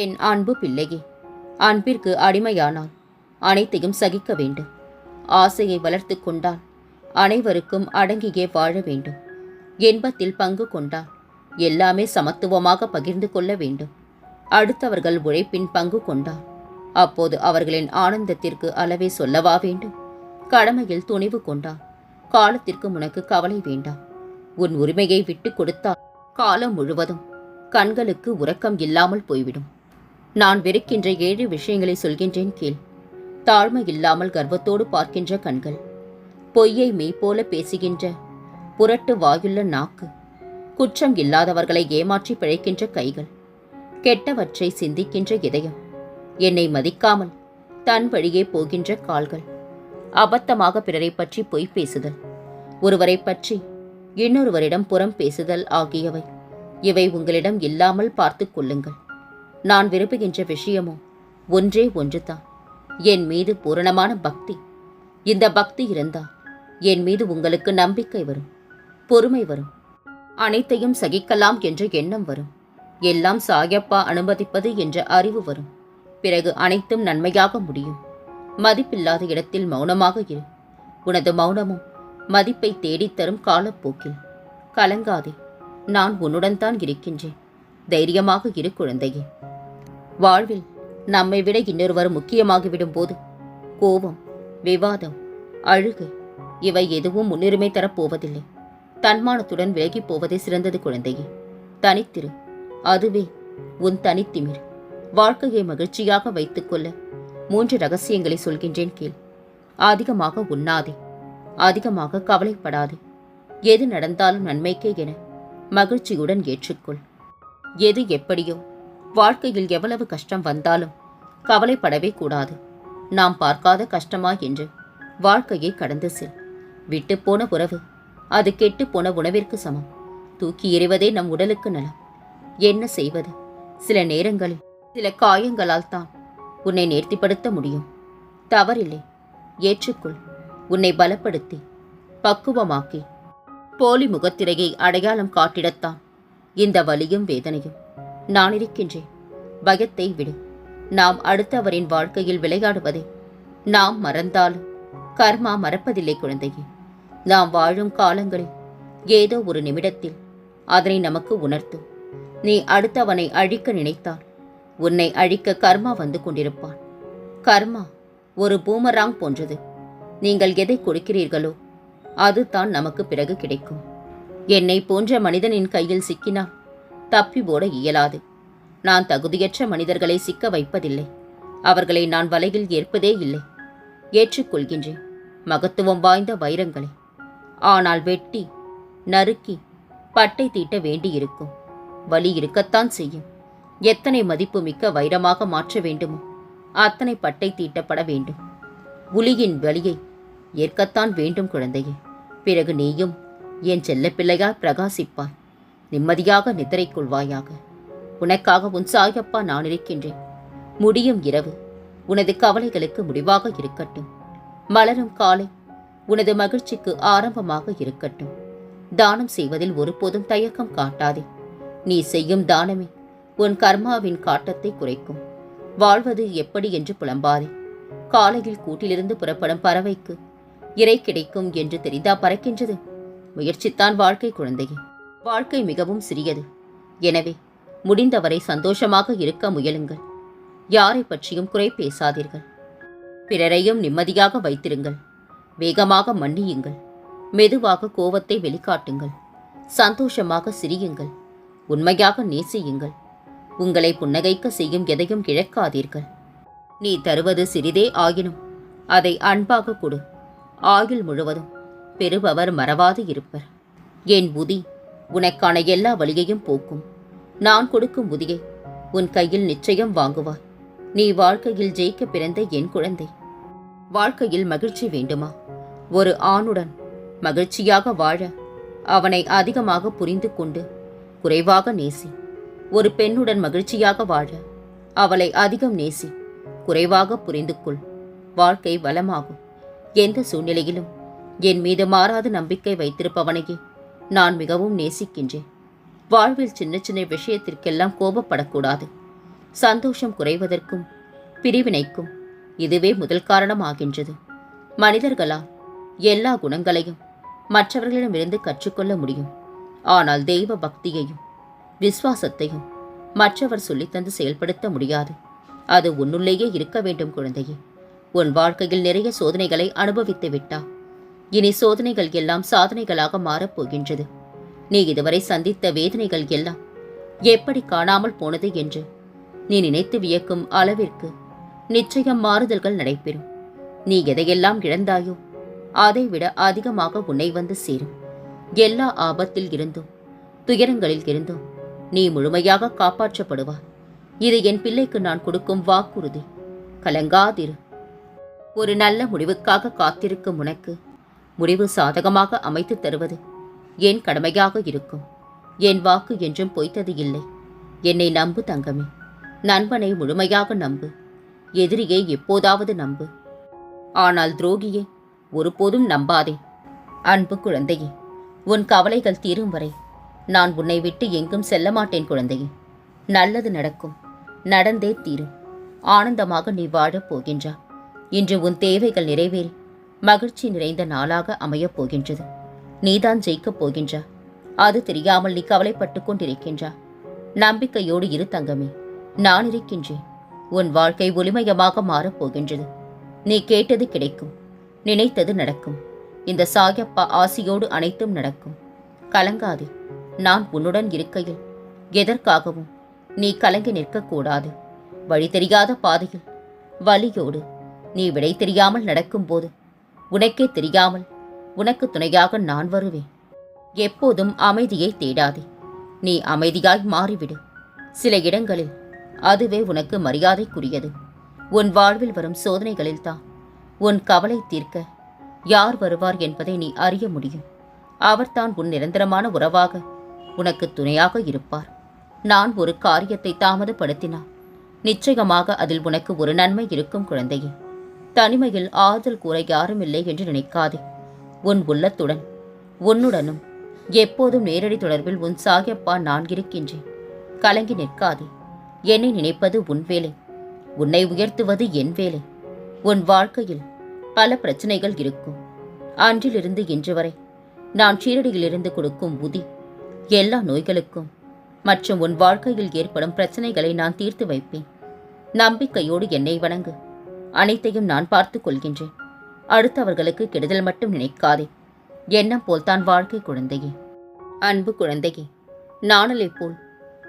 என் அன்பு பிள்ளையே அன்பிற்கு அடிமையானால் அனைத்தையும் சகிக்க வேண்டும். ஆசையை வளர்த்து கொண்டால் அனைவருக்கும் அடங்கியே வாழ வேண்டும். இன்பத்தில் பங்கு கொண்டால் எல்லாமே சமத்துவமாக பகிர்ந்து கொள்ள வேண்டும். அடுத்தவர்கள் உழைப்பின் பங்கு கொண்டால் அப்போது அவர்களின் ஆனந்தத்திற்கு அளவே சொல்லவா வேண்டும்? கடமையில் துணிவு கொண்டால் காலத்திற்கு உனக்கு கவலை வேண்டாம். உன் உரிமையை விட்டு கொடுத்தால் காலம் முழுவதும் கண்களுக்கு உறக்கம் இல்லாமல் போய்விடும். நான் வெறுக்கின்ற ஏழு விஷயங்களை சொல்கின்றேன் கீழ் தாழ்மை இல்லாமல் கர்வத்தோடு பார்க்கின்ற கண்கள். பொய்யை மெய்ப்போல பேசுகின்ற புரட்டு வாயுள்ள நாக்கு. குற்றம் இல்லாதவர்களை ஏமாற்றி பிழைக்கின்ற கைகள். கெட்டவற்றை சிந்திக்கின்ற இதயம். என்னை மதிக்காமல் தன் வழியே போகின்ற கால்கள். அபத்தமாக பிறரை பற்றி பொய் பேசுதல். ஒருவரை பற்றி இன்னொருவரிடம் புறம் பேசுதல் ஆகியவை. இவை உங்களிடம் இல்லாமல் பார்த்து கொள்ளுங்கள். நான் விரும்புகின்ற விஷயமோ ஒன்றே ஒன்றுதான். என் மீது பூரணமான பக்தி. இந்த பக்தி இருந்தால் என் மீது உங்களுக்கு நம்பிக்கை வரும் பொறுமை வரும். அனைத்தையும் சகிக்கலாம் என்ற எண்ணம் வரும். எல்லாம் சாயப்பா அனுமதிப்பது என்ற அறிவு வரும். பிறகு அனைத்தும் நன்மையாக முடியும். மதிப்பில்லாத இடத்தில் மௌனமாக இரு. உனது மௌனமும் மதிப்பை தேடித்தரும் காலப்போக்கில். கலங்காதே நான் உன்னுடன் தான் இருக்கின்றேன். தைரியமாக இரு குழந்தையே. வாழ்வில் நம்மை விட இன்னொருவர் முக்கியமாகிவிடும் போது கோபம் விவாதம் அழுகை இவை எதுவும் முன்னுரிமை தரப்போவதில்லை தன்மானத்துடன் விலகிப் போவதே சிறந்தது குழந்தையே. தனித்திரு அதுவே உன் தனித்திமிர். வாழ்க்கையை மகிழ்ச்சியாக வைத்துக்கொள்ள மூன்று ரகசியங்களை சொல்கின்றேன் கீழ் அதிகமாக உண்ணாதே அதிகமாக கவலைப்படாதே. எது நடந்தாலும் நன்மைக்கே என மகிழ்ச்சியுடன் ஏற்றுக்கொள். எது எப்படியோ வாழ்க்கையில் எவ்வளவு கஷ்டம் வந்தாலும் கவலைப்படவே கூடாது. நாம் பார்க்காத கஷ்டமா என்று வாழ்க்கையை கடந்து செல். விட்டுப்போன உறவு அது கெட்டுப்போன உணவிற்கு சமம். தூக்கி எறிவதே நம் உடலுக்கு நலம். என்ன செய்வது? சில நேரங்களில் சில காயங்களால் தான் உன்னை நேர்த்திப்படுத்த முடியும். தவறில்லை. ஏற்றுக்கொள். உன்னை பலப்படுத்தி பக்குவமாக்கி போலி முகத்திரையை அடையாளம் காட்டிடத்தான். இந்த வலியும் வேதனையும் நான் இருக்கின்றேன். பயத்தை விடு. நாம் அடுத்தவரின் வாழ்க்கையில் விளையாடுவதை நாம் மறந்தாலும் கர்மா மறப்பதில்லை குழந்தையே. நாம் வாழும் காலங்களில் ஏதோ ஒரு நிமிடத்தில் அதனை நமக்கு உணர்த்தும் நீ அடுத்தவனை அழிக்க நினைத்தால் உன்னை அழிக்க கர்மா வந்து கொண்டிருப்பான். கர்மா ஒரு பூமராங் போன்றது. நீங்கள் எதை கொடுக்கிறீர்களோ அதுதான் நமக்கு பிறகு கிடைக்கும். என்னை போன்ற மனிதனின் கையில் சிக்கினால் தப்பி ஓட இயலாது. நான் தகுதியற்ற மனிதர்களை சிக்க வைப்பதில்லை. அவர்களை நான் வலையில் ஏற்பதே இல்லை. ஏற்றுக்கொள்கின்றேன். மகத்துவம் வாய்ந்த வைரங்களை. ஆனால் வெட்டி நறுக்கி பட்டை தீட்ட வேண்டியிருக்கும். வலி இருக்கத்தான் செய்யும். எத்தனை மதிப்புமிக்க வைரமாக மாற்ற வேண்டுமோ அத்தனை பட்டை தீட்டப்பட வேண்டும். புலியின் வலியை ஏற்கத்தான் வேண்டும் குழந்தையே. பிறகு நீயும் என் செல்லப்பிள்ளையாய் பிரகாசிப்பாய். நிம்மதியாக நித்திரை கொள்வாயாக உனக்காக உன் சாயப்பா நான் இருக்கின்றேன். முடியும் இரவு. உனது கவலைகளுக்கு முடிவாக இருக்கட்டும். மலரும் காலை உனது மகிழ்ச்சிக்கு ஆரம்பமாக இருக்கட்டும். தானம் செய்வதில் ஒருபோதும் தயக்கம் காட்டாதே. நீ செய்யும் தானமே உன் கர்மாவின் காட்டத்தை குறைக்கும். வாழ்வது எப்படி என்று புலம்பாதே. காலையில் கூட்டிலிருந்து புறப்படும் பறவைக்கு இறை கிடைக்கும் என்று தெரிந்தா பறக்கின்றது. முயற்சித்தான் வாழ்க்கை குழந்தையே. வாழ்க்கை மிகவும் சிறியது. எனவே முடிந்தவரை சந்தோஷமாக இருக்க முயலுங்கள். யாரை பற்றியும் குறை பேசாதீர்கள். பிறரையும் நிம்மதியாக வைத்திருங்கள். வேகமாக மன்னியுங்கள். மெதுவாக கோபத்தை வெளிக்காட்டுங்கள். சந்தோஷமாக சிரியுங்கள். உண்மையாக நேசியுங்கள். உங்களை புன்னகைக்க செய்யும் எதையும் இழக்காதீர்கள். நீ தருவது சிறிதே ஆயினும் அதை அன்பாக கொடு. ஆயுள் முழுவதும் பெறுபவர் மறவாது இருப்பர். என் உதி உனக்கான எல்லா வழியையும் போக்கும். நான் கொடுக்கும் உதியை உன் கையில் நிச்சயம் வாங்குவாய் நீ வாழ்க்கையில் ஜெயிக்க பிறந்த என் குழந்தை. வாழ்க்கையில் மகிழ்ச்சி வேண்டுமா? ஒரு ஆணுடன் மகிழ்ச்சியாக வாழ அவனை அதிகமாக புரிந்து கொண்டு குறைவாக நேசி ஒரு பெண்ணுடன் மகிழ்ச்சியாக வாழ அவளை அதிகம் நேசி குறைவாக புரிந்து கொள். வாழ்க்கை வளமாகும். எந்த சூழ்நிலையிலும் என் மீது மாறாத நம்பிக்கை வைத்திருப்பவனையே நான் மிகவும் நேசிக்கின்றேன். வாழ்வில் சின்ன சின்ன விஷயத்திற்கெல்லாம் கோபப்படக்கூடாது. சந்தோஷம் குறைவதற்கும் பிரிவினைக்கும் இதுவே முதல் காரணமாகின்றது. மனிதர்களால் எல்லா குணங்களையும் மற்றவர்களிடமிருந்து கற்றுக்கொள்ள முடியும். ஆனால் தெய்வ பக்தியையும் விசுவாசத்தையும் மற்றவர் சொல்லித்தந்து செயல்படுத்த முடியாது. அது உன்னுள்ளேயே இருக்க வேண்டும் குழந்தையே. உன் வாழ்க்கையில் நிறைய சோதனைகளை அனுபவித்து விட்டா இனி சோதனைகள் எல்லாம் சாதனைகளாக மாறப் போகின்றது. நீ இதுவரை சந்தித்த வேதனைகள் எல்லாம் எப்படி காணாமல் போனது என்று நீ நினைத்து வியக்கும் அளவிற்கு நிச்சயம் மாறுதல்கள் நடைபெறும். நீ எதையெல்லாம் இழந்தாயோ அதைவிட அதிகமாக உன்னை வந்து சேரும். எல்லா ஆபத்தில் இருந்தும் துயரங்களில் இருந்தும் நீ முழுமையாக காப்பாற்றப்படுவாய். இது என் பிள்ளைக்கு நான் கொடுக்கும் வாக்குறுதி. கலங்காதிரு. ஒரு நல்ல முடிவுக்காக காத்திருக்கும் உனக்கு முடிவு சாதகமாக அமைத்து தருவது என் கடமையாக இருக்கும்? என் வாக்கு என்றும் பொய்த்தது இல்லை. என்னை நம்பு தங்கமே. நண்பனை முழுமையாக நம்பு. எதிரியை எப்போதாவது நம்பு. ஆனால் துரோகியை ஒருபோதும் நம்பாதே. அன்பு குழந்தையே உன் கவலைகள் தீரும் வரை நான் உன்னை விட்டு எங்கும் செல்ல மாட்டேன் குழந்தையே. நல்லது நடக்கும். நடந்தே தீரும். ஆனந்தமாக நீ வாழப் போகின்றா. இன்று உன் தேவைகள் நிறைவேறி மகிழ்ச்சி நிறைந்த நாளாக அமையப் போகின்றது. நீதான் ஜெயிக்கப் போகின்றா. அது தெரியாமல் நீ கவலைப்பட்டு கொண்டிருக்கின்றா. நம்பிக்கையோடு இரு தங்கமே. நான் இருக்கின்றேன். உன் வாழ்க்கை ஒளிமயமாக மாறப் போகின்றது. நீ கேட்டது கிடைக்கும். நினைத்தது நடக்கும். இந்த சாயப்பா ஆசியோடு அனைத்தும் நடக்கும். கலங்காதே. நான் உன்னுடன் இருக்கையில். எதற்காகவும்? நீ கலங்கி நிற்கக்கூடாது வழி தெரியாத பாதையில். வழியோடு நீ விடை தெரியாமல் நடக்கும்போது உனக்கே தெரியாமல் உனக்கு துணையாக நான் வருவேன். எப்போதும் அமைதியை தேடாதே. நீ அமைதியாய் மாறிவிடு. சில இடங்களில் அதுவே உனக்கு மரியாதைக்குரியது. உன் வாழ்வில் வரும் சோதனைகளில்தான் உன் கவலை தீர்க்க யார் வருவார் என்பதை நீ அறிய முடியும். அவர்தான் உன் நிரந்தரமான உறவாக உனக்கு துணையாக இருப்பார். நான் ஒரு காரியத்தை தாமதப்படுத்தினால் நிச்சயமாக அதில் உனக்கு ஒரு நன்மை இருக்கும் குழந்தையே. தனிமையில் ஆறுதல் கூற யாரும் இல்லை என்று நினைக்காதே. உன் உள்ளத்துடன் உன்னுடனும் எப்போதும் நேரடி தொடர்பில் உன் சாகியப்பா நான் இருக்கின்றேன். கலங்கி நிற்காதே. என்னை நினைப்பது உன் வேலை. உன்னை உயர்த்துவது என் வேலை. உன் வாழ்க்கையில் பல பிரச்சனைகள் இருக்கும். அன்றிலிருந்து இன்று வரை நான் சீரடியிலிருந்து கொடுக்கும் உதி எல்லா நோய்களுக்கும் மற்றும் உன் வாழ்க்கையில் ஏற்படும் பிரச்சனைகளை நான் தீர்த்து வைப்பேன். நம்பிக்கையோடு என்னை வணங்கு. அனைத்தையும் நான் பார்த்து கொள்கின்றேன். அடுத்தவர்களுக்கு கெடுதல் மட்டும் நினைக்காதே. எண்ணம் போல்தான் வாழ்க்கை குழந்தையே. அன்பு குழந்தையே நாணலை போல்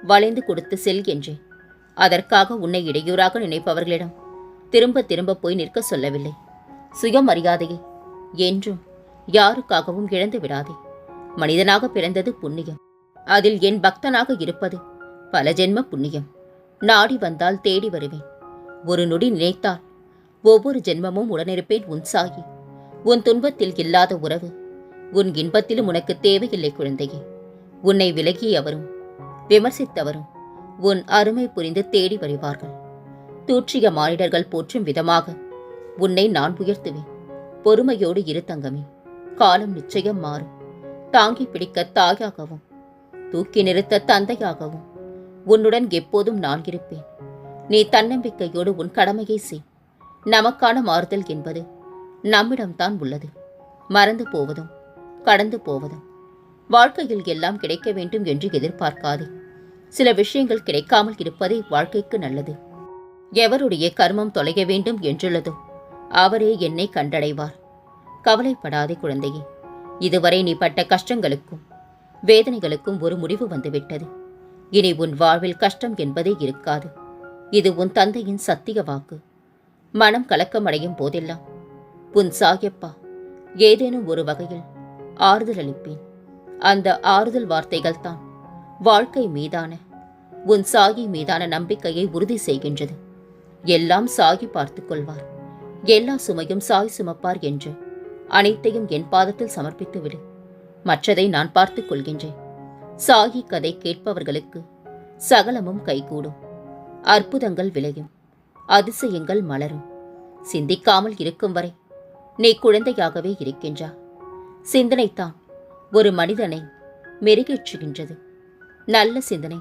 வளைந்து கொடுத்து செல்கின்றேன். அதற்காக உன்னை இடையூறாக நினைப்பவர்களிடம் திரும்ப திரும்ப போய் நிற்க சொல்லவில்லை. சுயமரியாதையை என்றும் யாருக்காகவும் இழந்து விடாதே. மனிதனாக பிறந்தது புண்ணியம். அதில் என் பக்தனாக இருப்பது பல ஜென்ம புண்ணியம். நாடி வந்தால் தேடி வருவேன். ஒரு நொடி நினைத்தால் ஒவ்வொரு ஜென்மமும் உடனிருப்பேன் உன் சாயி. உன் துன்பத்தில் இல்லாத உறவு. உன் இன்பத்திலும் உனக்கு தேவையில்லை குழந்தையே. உன்னை விலகியவரும் விமர்சித்தவரும் உன் அருமை புரிந்து தேடி வருவார்கள். தூற்றிய மானிடர்கள் போற்றும் விதமாக உன்னை நான் உயர்த்துவேன். பொறுமையோடு இரு தங்கமே. காலம் நிச்சயம் மாறும். தாங்கி பிடிக்க தாயாகவும் தூக்கி நிறுத்த தந்தையாகவும் உன்னுடன் எப்போதும் நான் இருப்பேன். நீ தன்னம்பிக்கையோடு உன் கடமையை செய். நமக்கான மாறுதல் என்பது நம்மிடம்தான் உள்ளது. மறந்து போவதும் கடந்து போவதும் வாழ்க்கையில் எல்லாம் கிடைக்க வேண்டும் என்று எதிர்பார்க்காதே. சில விஷயங்கள் கிடைக்காமல் இருப்பதே வாழ்க்கைக்கு நல்லது. எவருடைய கர்மம் தொலைய வேண்டும் என்றுள்ளதோ அவரே என்னை கண்டடைவார். கவலைப்படாதே குழந்தையே இதுவரை நீ பட்ட கஷ்டங்களுக்கும் வேதனைகளுக்கும் ஒரு முடிவு வந்துவிட்டது. இனி உன் வாழ்வில் கஷ்டம் என்பதே இருக்காது. இது உன் தந்தையின் சத்திய வாக்கு. மனம் கலக்கமடையும் போதெல்லாம். உன் சாயப்பா ஏதேனும் ஒரு வகையில் ஆறுதல் அளிப்பேன். அந்த ஆறுதல் வார்த்தைகள் தான் வாழ்க்கை மீதான உன் சாயி மீதான நம்பிக்கையை உறுதி செய்கின்றது. எல்லாம் சாகி பார்த்துக் கொள்வார். எல்லா சுமையும் சாய் சுமப்பார் என்று அனைத்தையும் என் பாதத்தில் சமர்ப்பித்து விடு மற்றதை நான் பார்த்துக் கொள்கின்றேன். சாகி கதை கேட்பவர்களுக்கு சகலமும் கைகூடும். அற்புதங்கள் விளையும். அதிசயங்கள் மலரும். சிந்திக்காமல் இருக்கும் வரை நீ குழந்தையாகவே இருக்கின்றா. சிந்தனைத்தான் ஒரு மனிதனை மெருகேற்றுகின்றது. நல்ல சிந்தனை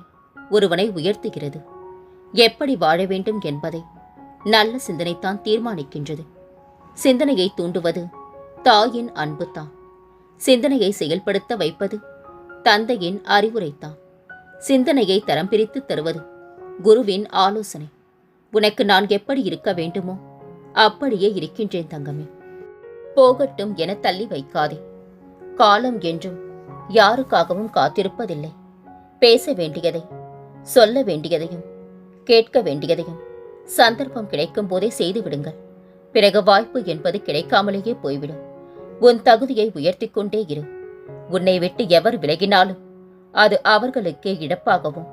ஒருவனை உயர்த்துகிறது. எப்படி வாழ வேண்டும் என்பதை நல்ல சிந்தனைத்தான் தீர்மானிக்கின்றது. சிந்தனையை தூண்டுவது தாயின் அன்புதான். சிந்தனையை செயல்படுத்த வைப்பது தந்தையின் அறிவுரைத்தான் சிந்தனையை தரம் பிரித்து தருவது குருவின் ஆலோசனை. உனக்கு நான் எப்படி இருக்க வேண்டுமோ அப்படியே இருக்கின்றேன் தங்கமே. போகட்டும் என தள்ளி வைக்காதே. காலம் என்றும் யாருக்காகவும் காத்திருப்பதில்லை. பேச வேண்டியதை சொல்ல வேண்டியதையும் கேட்க வேண்டியதையும் சந்தர்ப்பம் கிடைக்கும் போதே செய்துவிடுங்கள் பிறகு வாய்ப்பு என்பது கிடைக்காமலேயே போய்விடும். உன் தகுதியை உயர்த்திக் கொண்டே இரு. உன்னை விட்டு எவர் விலகினாலும் அது அவர்களுக்கே இழப்பாகவும்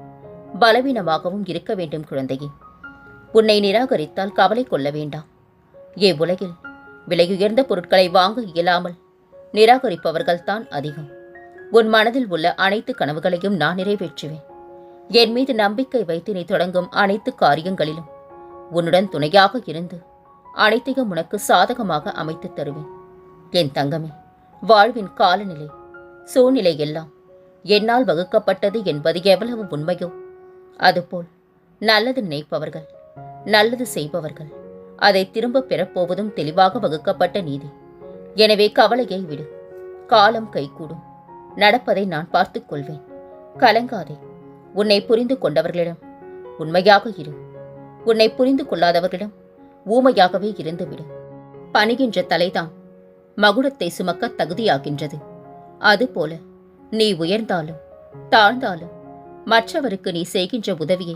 பலவீனமாகவும் இருக்க வேண்டும் குழந்தையே. உன்னை நிராகரித்தால் கவலை கொள்ள வேண்டாம். ஏ உலகில் விலையுயர்ந்த பொருட்களை வாங்க இயலாமல் நிராகரிப்பவர்கள்தான் அதிகம். உன் மனதில் உள்ள அனைத்து கனவுகளையும் நான் நிறைவேற்றுவேன். என் மீது நம்பிக்கை வைத்து நீ தொடங்கும் அனைத்து காரியங்களிலும் உன்னுடன் துணையாக இருந்து அனைத்தையும் உனக்கு சாதகமாக அமைத்துத் தருவேன். என் தங்கமே வாழ்வின் காலநிலை சூழ்நிலை எல்லாம் என்னால் வகுக்கப்பட்டது என்பது எவ்வளவு உண்மையோ அதுபோல் நல்லது நினைப்பவர்கள் நல்லது செய்பவர்கள். அதை திரும்ப பெறப்போவதும் தெளிவாக வகுக்கப்பட்ட நீதி. எனவே கவலையை விடு. காலம் கைகூடும். நடப்பதை நான் பார்த்துக் கொள்வேன். கலங்காதே. உன்னை புரிந்து கொண்டவர்களிடம். உண்மையாக இரு. உன்னை புரிந்து கொள்ளாதவர்களிடம் ஊமையாகவே இருந்துவிடு பணிகின்ற தலைதான் மகுடத்தை சுமக்க தகுதியாகின்றது. அதுபோல நீ உயர்ந்தாலும் தாழ்ந்தாலும் மற்றவருக்கு நீ செய்கின்ற உதவியை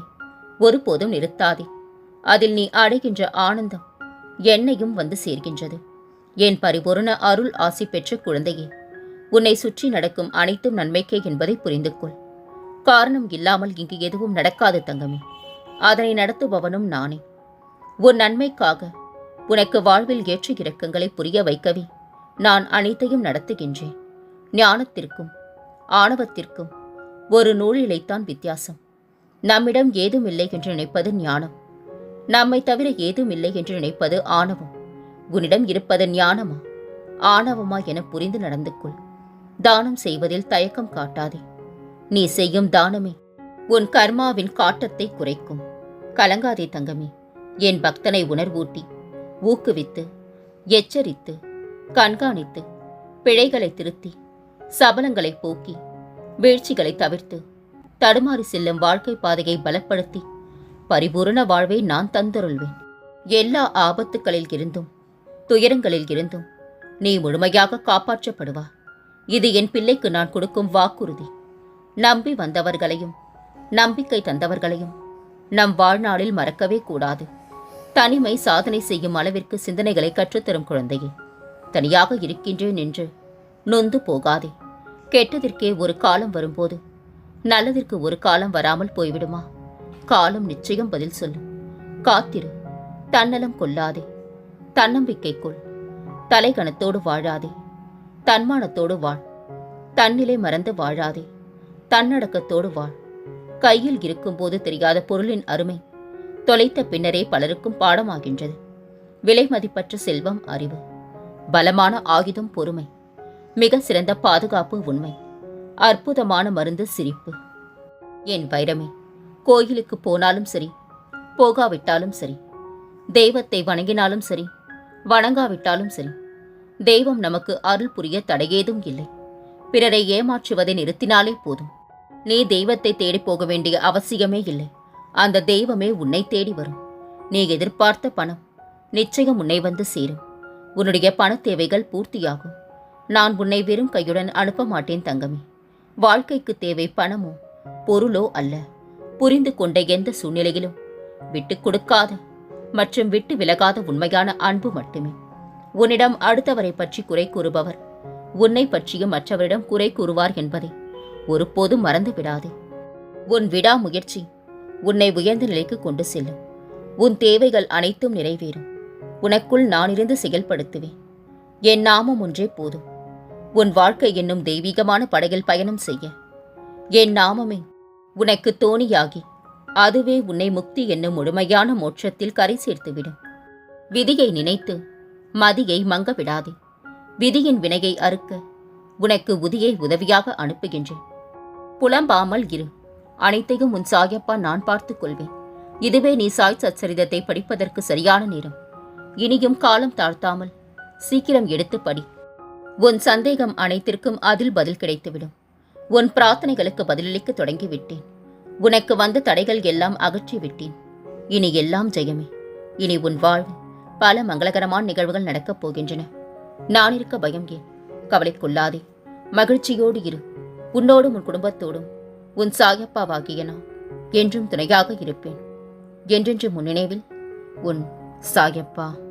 ஒருபோதும் நிறுத்தாதே. அதில் நீ அடைகின்ற ஆனந்தம் என்னையும் வந்து சேர்கின்றது. என் பரிபூரண அருள் ஆசி பெற்ற குழந்தையே உன்னை சுற்றி நடக்கும் அனைத்தும் நன்மைக்கே என்பதை புரிந்து கொள். காரணம் இல்லாமல் இங்கு எதுவும் நடக்காது தங்கமே. அதனை நடத்துபவனும் நானே. உன் நன்மைக்காக உனக்கு வாழ்வில் ஏற்ற இறக்கங்களை புரிய வைக்கவே நான் அனைத்தையும் நடத்துகின்றேன். ஞானத்திற்கும் ஆணவத்திற்கும் ஒரு நூலிலைத்தான் வித்தியாசம். நம்மிடம் ஏதும் இல்லை என்று நினைப்பது ஞானம். நம்மை தவிர ஏதும் இல்லை என்று நினைப்பது ஆணவம். உன்னிடம் இருப்பது ஞானமா? ஆணவமா என புரிந்து நடந்து கொள். தானம் செய்வதில் தயக்கம் காட்டாதே. நீ செய்யும் தானமே உன் கர்மாவின் காட்டத்தை குறைக்கும். கலங்காதே தங்கமே. என் பக்தனை உணர்வூட்டி ஊக்குவித்து எச்சரித்து கண்காணித்து பிழைகளை திருத்தி சபலங்களை போக்கி வீழ்ச்சிகளை தவிர்த்து தடுமாறி செல்லும் வாழ்க்கை பாதையை பலப்படுத்தி பரிபூரண வாழ்வை நான் தந்தருள்வேன். எல்லா ஆபத்துக்களில் இருந்தும் துயரங்களில் இருந்தும் நீ முழுமையாக காப்பாற்றப்படுவா. இது என் பிள்ளைக்கு நான் கொடுக்கும் வாக்குறுதி. நம்பி வந்தவர்களையும் நம்பிக்கை தந்தவர்களையும் நம் வாழ்நாளில் மறக்கவே கூடாது. தனிமை சாதனை செய்யும் அளவிற்கு சிந்தனைகளை கற்றுத்தரும் குழந்தையே. தனியாக இருக்கின்றேன் என்று நொந்து போகாதே. கெட்டதற்கே ஒரு காலம் வரும்போது நல்லதற்கு ஒரு காலம் வராமல் போய்விடுமா? காலம் நிச்சயம் பதில் சொல்லும் காத்திரு. தன்னலம் கொள்ளாதே. தன்னம்பிக்கை கொள் தலைகணத்தோடு வாழாதே. தன்மானத்தோடு வாழ். தன்னிலை மறந்து வாழாதே. தன்னடக்கத்தோடு வாழ். கையில் இருக்கும்போது தெரியாத பொருளின் அருமை. தொலைத்த பின்னரே பலருக்கும் பாடமாகின்றது. விலை மதிப்பற்ற செல்வம் அறிவு. பலமான ஆயுதம் பொறுமை. மிக சிறந்த பாதுகாப்பு உண்மை. அற்புதமான மருந்து சிரிப்பு. என் வைரமே. கோயிலுக்கு போனாலும் சரி போகாவிட்டாலும் சரி தெய்வத்தை வணங்கினாலும் சரி வணங்காவிட்டாலும் சரி தெய்வம் நமக்கு அருள் புரிய தடையேதும் இல்லை. பிறரை ஏமாற்றுவதை நிறுத்தினாலே போதும். நீ தெய்வத்தை தேடி போக வேண்டிய அவசியமே இல்லை. அந்த தெய்வமே உன்னை தேடி வரும். நீ எதிர்பார்த்த பணம் நிச்சயம் உன்னை வந்து சேரும். உன்னுடைய பணத் தேவைகள் பூர்த்தியாகும். நான் உன்னை வெறும் கையுடன் அனுப்ப மாட்டேன் தங்கமே. வாழ்க்கைக்கு தேவை பணமோ பொருளோ அல்ல. புரிந்து கொண்ட எந்த சூழ்நிலையிலும் விட்டுக் கொடுக்காத மற்றும் விட்டு விலகாத உண்மையான அன்பு மட்டுமே. உன்னிடம் அடுத்தவரை பற்றி குறை கூறுபவர் உன்னை பற்றியும் மற்றவரிடம் குறை கூறுவார் என்பதை ஒருபோதும் மறந்து விடாதே. உன் விடாமுயற்சி உன்னை உயர்ந்த நிலைக்கு கொண்டு செல்லும். உன் தேவைகள் அனைத்தும் நிறைவேறும். உனக்குள் நானிருந்து செயல்படுத்துவேன். என் நாமம் ஒன்றே போதும். உன் வாழ்க்கை என்னும் தெய்வீகமான படகில் பயணம் செய்ய. என் நாமமே உனக்கு தோணியாகி அதுவே உன்னை முக்தி என்னும் முழுமையான மோட்சத்தில் கரை சேர்த்துவிடும். விதியை நினைத்து மதியை மங்க விடாதே விதியின் வினையை அறுக்க உனக்கு உதியை உதவியாக அனுப்புகின்றேன். புலம்பாமல் இரு. அனைத்தையும் உன் சாயப்பா நான் பார்த்துக் கொள்வேன். இதுவே நீ சாய் சச்சரிதத்தை படிப்பதற்கு சரியான நேரம். இனியும் காலம் தாழ்த்தாமல் சீக்கிரம் எடுத்து படி. உன் சந்தேகம் அனைத்திற்கும் அதில் பதில் கிடைத்துவிடும். உன் பிரார்த்தனைகளுக்கு பதிலளிக்க தொடங்கிவிட்டேன். உனக்கு வந்த தடைகள் எல்லாம் அகற்றி விட்டேன் இனி எல்லாம் ஜெயமே. இனி உன் வாழ்வு பல மங்களகரமான நிகழ்வுகள் நடக்கப் போகின்றன. நான் இருக்க பயம் ஏன்? கவலைக்குள்ளாதே மகிழ்ச்சியோடு இரு. உன்னோடும் உன் குடும்பத்தோடும். உன் சாயப்பாவாகிய நான் என்றும் துணையாக இருப்பேன். என்றென்று முன்னினைவில் உன் சாயப்பா.